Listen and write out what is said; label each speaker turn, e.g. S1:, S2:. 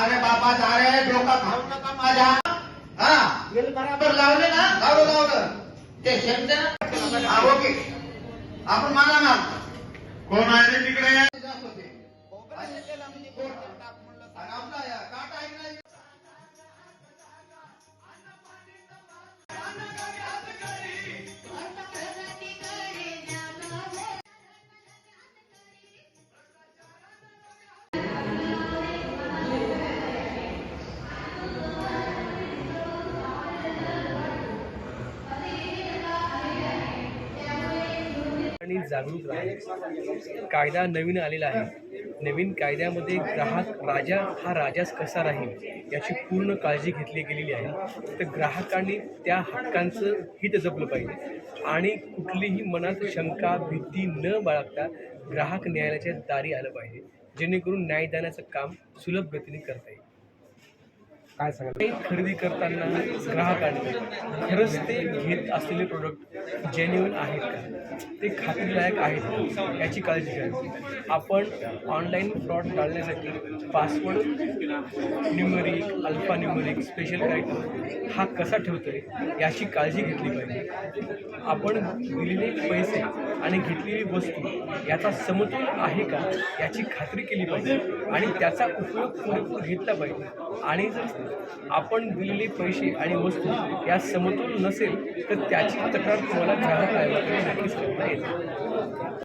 S1: अरे बाबा जा रे डोका खाऊ नका माझ्या. हा बिल बराबर लावले ना? लावलं लावलं. ते शब्द हा ओके आपण मागा ना.
S2: कोण आहे तिकडे?
S1: आणि
S3: जागरूक राहा कायदा नवीन आलेला आहे. नवीन कायद्यामध्ये ग्राहक राजा हा राजाच कसा राहील याची पूर्ण काळजी घेतली गेलेली आहे. तर ग्राहकांनी त्या हक्कांचं हित जपलं पाहिजे. आणि कुठलीही मनात शंका भीती न बाळगता ग्राहक न्यायालयाच्या दारी आलं पाहिजे. जेणेकरून न्यायदानाचं काम सुलभ गतीने करता येईल.
S4: काय सांगाल?
S3: खरेदी करताना ग्राहकांनी खरंच ते घेत असलेले प्रोडक्ट जेन्युन आहेत का? ते खात्रीलायक आहेत याची काळजी घ्यावी आपण ऑनलाईन फ्रॉड टाळण्यासाठी password numeric alpha numeric special character हा कसा ठेवतोय याची काळजी घेतली पाहिजे. आपण दिलेले पैसे आणि घेतलेली वस्तू याचा समतोल आहे का याची खात्री केली पाहिजे आणि त्याचा उपयोग पुरेपूर घेतला पाहिजे. आणि जर आपण दिलेले पैसे आणि वस्तू या समतोल नसेल तर त्याची तक्रार तुम्हाला ग्राहक आयोगाकडे नक्कीच करता येते